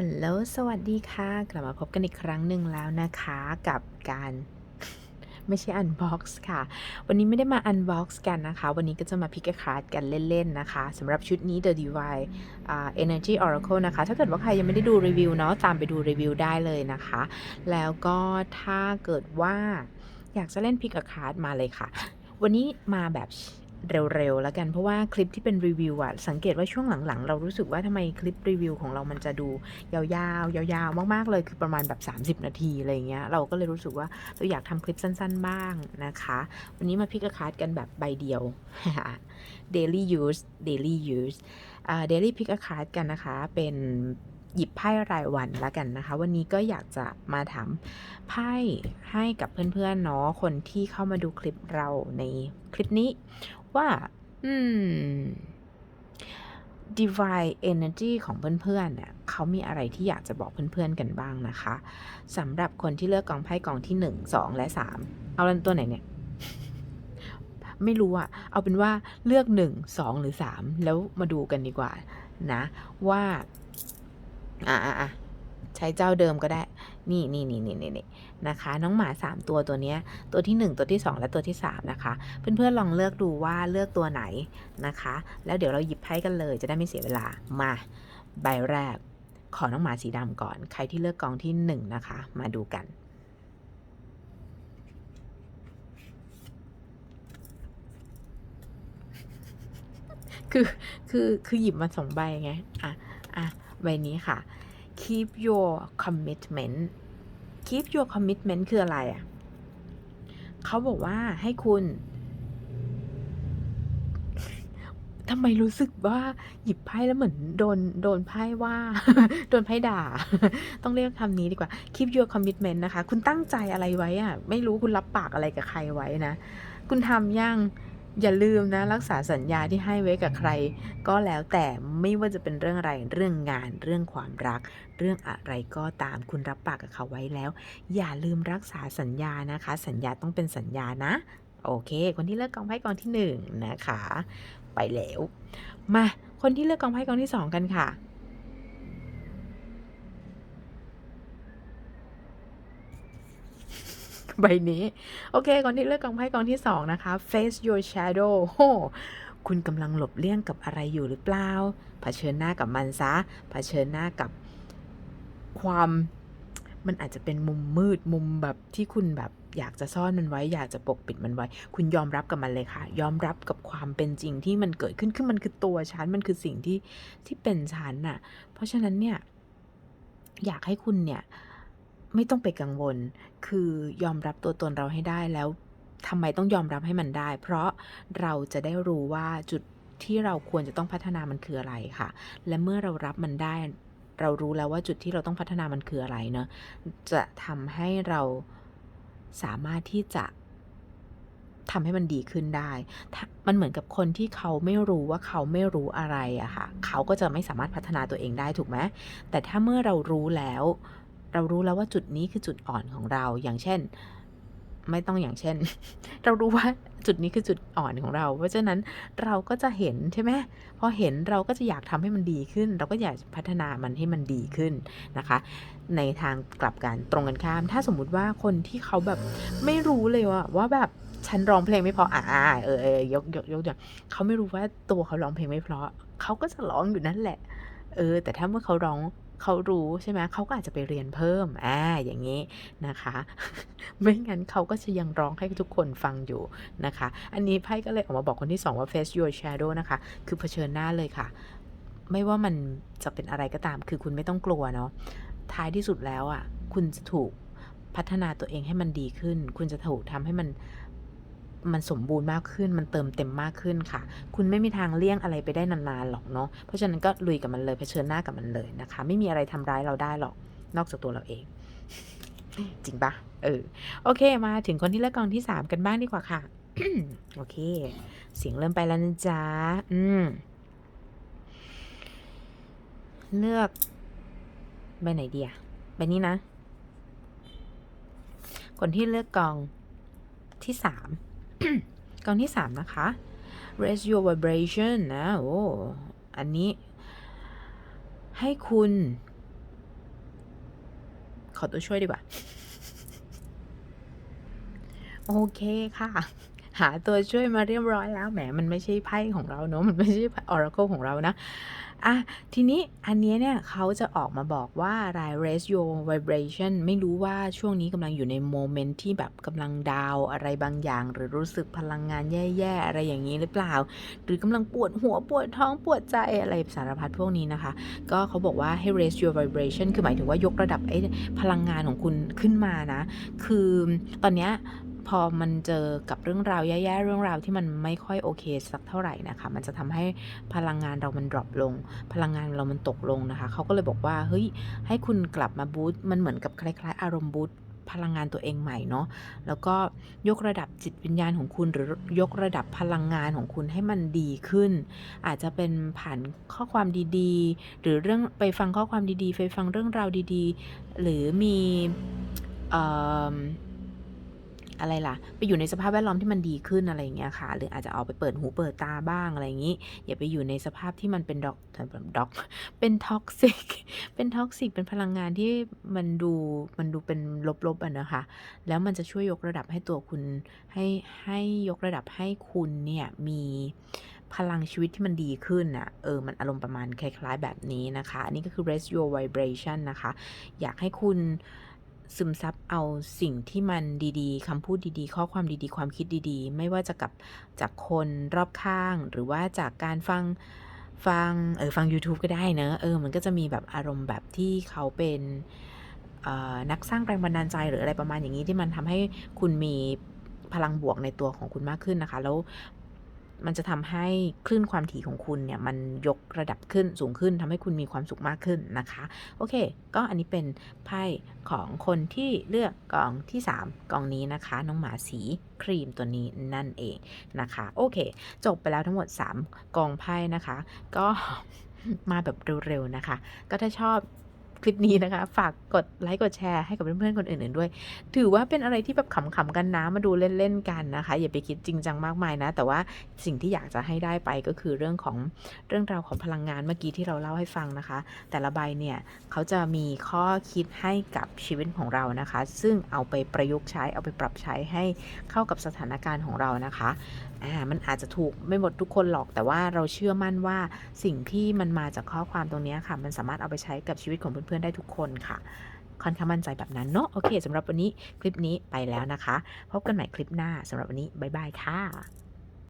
ฮัลโหล สวัสดีค่ะ กลับมาพบกันอีกครั้งหนึ่งแล้วนะคะกับการไม่ใช่อันบ็อกซ์ค่ะ วันนี้ไม่ได้มาอันบ็อกซ์กันนะคะ วันนี้ก็จะมาพิกคาร์ดกันเล่นๆนะคะสำหรับชุดนี้ The Divine อ่า Energy Oracle นะคะ ถ้าเกิดว่าใครยังไม่ได้ดูรีวิวเนาะตามไปดูรีวิวได้เลยนะคะ แล้วก็ถ้าเกิดว่าอยากจะเล่นพิกคาร์ดมาเลยค่ะ วันนี้มาแบบ เร็วๆแล้วกัน เพราะว่าคลิปที่เป็นรีวิวอะสังเกตว่าช่วงหลังๆ เรารู้สึกว่าทำไมคลิปรีวิวของเรามันจะดูยาวๆยาวๆมากๆเลยคือประมาณแบบ 30 นาทีอะไรเงี้ยเราก็เลยรู้สึกว่าเราอยากทำคลิปสั้นๆ บ้างนะคะ วันนี้มาพิกคาร์ดกันแบบใบเดียว daily use daily use อ่า daily pick a card กันนะคะ เป็นหยิบไพ่รายวันแล้วกันนะคะ วันนี้ก็อยากจะมาถามไพ่ให้กับเพื่อนๆเนาะคนที่เข้ามาดูคลิปเราในคลิปนี้ ว่า อืม divine energy ของเพื่อนๆเนี่ยเขามีอะไรที่อยากจะบอกเพื่อนๆกันบ้างนะคะสำหรับคนที่เลือกกองไพ่กองที่1 2และ3เอาตัวไหนเนี่ย ไม่รู้อะเอาเป็นว่าเลือก1 2หรือ3แล้วมาดูกันดีกว่า นะ ว่า อะอะอะใช้เจ้าเดิมก็ได้ นี่นี่นี่นี่นี่นะคะ น้องหมา 3 ตัวตัวนี้ตัวที่ 1 ตัวที่ 2 และตัวที่ 3 นะคะ เพื่อนๆลองเลือกดูว่าเลือกตัวไหนนะคะ แล้วเดี๋ยวเราหยิบไพ่กันเลย จะได้ไม่เสียเวลามาใบแรก ขอน้องหมาสีดำก่อน ใครที่เลือกกองที่ 1 นะคะ มาดูกันคือคือคือหยิบมาสองใบไง อะ อะ ใบนี้ค่ะ keep your commitment keep your commitment คืออะไรอะเขาบอกว่าให้คุณทำไมรู้สึกว่าหยิบไพ่แล้วเหมือนโดนโดนไพ่ว่า โดนไพ่ด่า ต้องเรียกคำนี้ดีกว่า keep your commitment นะคะ คุณตั้งใจอะไรไว้อะไม่รู้คุณรับปากอะไรกับใครไว้นะ คุณทำยัง อย่าลืมนะรักษาสัญญาที่ให้ไว้กับใคร ก็แล้วแต่ไม่ว่าจะเป็นเรื่องอะไรเรื่องงาน เรื่องความรัก เรื่องอะไรก็ตามคุณรับปากกับเขาไว้แล้ว อย่าลืมรักษาสัญญานะคะ สัญญาต้องเป็นสัญญานะ โอเค คนที่เลือกกองไพ่กองที่หนึ่งนะคะ ไปแล้ว มาคนที่เลือกกองไพ่กองที่สองกันค่ะ ใบนี้ โอเคก่อนที่เลือกกองไพ่กองที่สองนะคะ face your shadow โหคุณกำลังหลบเลี่ยงกับอะไรอยู่หรือเปล่า เผชิญหน้ากับมันซะ เผชิญหน้ากับความ มันอาจจะเป็นมุมมืดมุมแบบที่คุณแบบอยากจะซ่อนมันไว้ อยากจะปกปิดมันไว้ คุณยอมรับกับมันเลยค่ะ ยอมรับกับความเป็นจริงที่มันเกิดขึ้น คือมันคือตัวฉัน มันคือสิ่งที่ที่เป็นฉันน่ะ เพราะฉะนั้นเนี่ย อยากให้คุณเนี่ย ไม่ต้องไปกังวล คือยอมรับตัวตนเราให้ได้แล้วทำไมต้องยอมรับให้มันได้ เพราะเราจะได้รู้ว่าจุดที่เราควรจะต้องพัฒนามันคืออะไรค่ะ และเมื่อเรารับมันได้ เรารู้แล้วว่าจุดที่เราต้องพัฒนามันคืออะไรเนาะจะทำให้เราสามารถที่จะทำให้มันดีขึ้นได้ มันเหมือนกับคนที่เขาไม่รู้ว่าเขาไม่รู้อะไรอะค่ะ เขาก็จะไม่สามารถพัฒนาตัวเองได้ถูกไหมแต่ถ้าเมื่อเรารู้แล้ว เรารู้แล้วว่าจุดนี้คือจุดอ่อนของเรา อย่างเช่น ไม่ต้องอย่างเช่น เรารู้ว่าจุดนี้คือจุดอ่อนของเรา เพราะฉะนั้นเราก็จะเห็นใช่ไหมพอเห็นเราก็จะอยากทำให้มันดีขึ้น เราก็อยากพัฒนามันให้มันดีขึ้นนะคะ ในทางกลับกันตรงกันข้าม ถ้าสมมุติว่าคนที่เขาแบบไม่รู้เลยว่าว่าแบบฉันร้องเพลงไม่เพราะอ่าเออเออยกยกยกอย่างเขาไม่รู้ว่าตัวเขาร้องเพลงไม่เพราะเขาก็จะร้องอยู่นั่นแหละ เออ แต่ถ้าเมื่อเขาร้อง เขารู้ใช่ไหมเขาก็อาจจะไปเรียนเพิ่มอ่าอย่างนี้นะคะ ไม่งั้นเขาก็จะยังร้องให้ทุกคนฟังอยู่นะคะ อันนี้ไพ่ก็เลยออกมาบอกคนที่สองว่า face your shadow นะคะ คือเผชิญหน้าเลยค่ะ ไม่ว่ามันจะเป็นอะไรก็ตาม คือคุณไม่ต้องกลัวเนาะท้ายที่สุดแล้วอะ คุณจะถูกพัฒนาตัวเองให้มันดีขึ้น คุณจะถูกทำให้มัน มันสมบูรณ์มากขึ้น มันเติมเต็มมากขึ้นค่ะ คุณไม่มีทางเลี่ยงอะไรไปได้นานๆหรอกเนาะ เพราะฉะนั้นก็ลุยกับมันเลยเผชิญหน้ากับมันเลยนะคะ ไม่มีอะไรทำร้ายเราได้หรอก นอกจากตัวเราเอง จริงปะเออ โอเค มาถึงคนที่เลือกกองที่สามกันบ้างดีกว่าค่ะ โอเค เสียงเริ่มไปแล้วนะจ๊ะ อืม เลือกใบไหนดีอะใบนี้นะ คนที่เลือกกองที่สาม กองที่สามนะคะ raise your vibration นะโอ้อันนี้ให้คุณ ขอตัวช่วยดีกว่า โอเคค่ะ หาตัวช่วยมาเรียบร้อยแล้ว แหม มันไม่ใช่ไพ่ของเราเนอะมันไม่ใช่ Oracle ของเรานะ อะ ทีนี้อันนี้เนี่ยเขาจะออกมาบอกว่า raise your vibration ไม่รู้ว่าช่วงนี้กำลังอยู่ในโมเมนต์ที่แบบกำลังดาวอะไรบางอย่าง หรือรู้สึกพลังงานแย่ๆ อะไรอย่างนี้หรือเปล่า หรือกำลังปวดหัวปวดท้องปวดใจอะไรสารพัดพวกนี้นะคะ ก็เขาบอกว่าให้ raise your vibration คือหมายถึงว่ายกระดับไอ้พลังงานของคุณขึ้นมานะ คือตอนเนี้ย พอมันเจอกับเรื่องราวแย่ๆเรื่องราวที่มันไม่ค่อยโอเคสักเท่าไหร่นะคะ มันจะทำให้พลังงานเรามันดรอปลง พลังงานเรามันตกลงนะคะ เขาก็เลยบอกว่าเฮ้ยให้คุณกลับมาบูตมันเหมือนกับคล้าย ๆ อารมณ์บูตพลังงานตัวเองใหม่เนาะ แล้วก็ยกระดับจิตวิญญาณของคุณ หรือยกระดับพลังงานของคุณให้มันดีขึ้น อาจจะเป็นผ่านข้อความดีๆ หรือเรื่องไปฟังข้อความดีๆ ไปฟังเรื่องราวดีๆ หรือมีเอิ่ม อะไรล่ะ ไปอยู่ในสภาพแวดล้อมที่มันดีขึ้นอะไรอย่างเงี้ยค่ะ หรืออาจจะออกไปเปิดหูเปิดตาบ้างอะไรอย่างงี้ อย่าไปอยู่ในสภาพที่มันเป็นด็อกด็อกเป็นท็อกซิกเป็นท็อกซิกเป็นพลังงานที่มันดูมันดูเป็นลบๆอะนะคะ แล้วมันจะช่วยยกระดับให้ตัวคุณให้ให้ยกระดับให้คุณเนี่ยมีพลังชีวิตที่มันดีขึ้นน่ะ เออ มันอารมณ์ประมาณคล้าย ๆ แบบนี้นะคะ อันนี้ก็คือ raise your vibration นะคะ อยากให้คุณ ซึมซับเอาสิ่งที่มันดีๆคำพูดดีๆ ข้อความดีๆ ความคิดดีๆ ไม่ว่าจะกับจากคนรอบข้าง หรือว่าจากการฟังฟังเออฟัง YouTube ก็ได้เนอะเออมันก็จะมีแบบอารมณ์แบบที่เขาเป็นออนักสร้างแรงบันดาลใจหรืออะไรประมาณอย่างนี้ที่มันทำให้คุณมีพลังบวกในตัวของคุณมากขึ้นนะคะ แล้ว มันจะทำให้คลื่นความถี่ของคุณเนี่ยมันยกระดับขึ้นสูงขึ้นทำให้คุณมีความสุขมากขึ้นนะคะ โอเค ก็อันนี้เป็นไพ่ของคนที่เลือกกองที่ 3กองนี้นะคะ น้องหมาสีครีมตัวนี้นั่นเองนะคะ โอเค จบไปแล้วทั้งหมด 3 กองไพ่นะคะ ก็มาแบบเร็วๆนะคะ ก็ถ้าชอบ คลิปนี้นะคะ ฝากกดไลค์กดแชร์ให้กับเพื่อนๆคนอื่นๆด้วย ถือว่าเป็นอะไรที่แบบขำๆกันนะมาดูเล่นๆกันนะคะ อย่าไปคิดจริงจังมากมายนะ แต่ว่าสิ่งที่อยากจะให้ได้ไปก็คือเรื่องของเรื่องราวของพลังงานเมื่อกี้ที่เราเล่าให้ฟังนะคะ แต่ละใบเนี่ยเขาจะมีข้อคิดให้กับชีวิตของเรานะคะ ซึ่งเอาไปประยุกต์ใช้เอาไปปรับใช้ให้เข้ากับสถานการณ์ของเรานะคะ อ่ามันอาจจะถูกไม่หมดทุกคนหรอก แต่ว่าเราเชื่อมั่นว่าสิ่งที่มันมาจากข้อความตรงนี้ค่ะ มันสามารถเอาไปใช้กับชีวิตของเพื่อนๆได้ทุกคนค่ะค่อนข้างมั่นใจแบบนั้นเนาะโอเคสำหรับวันนี้คลิปนี้ไปแล้วนะคะ พบกันใหม่คลิปหน้าสำหรับวันนี้บ๊ายบายค่ะ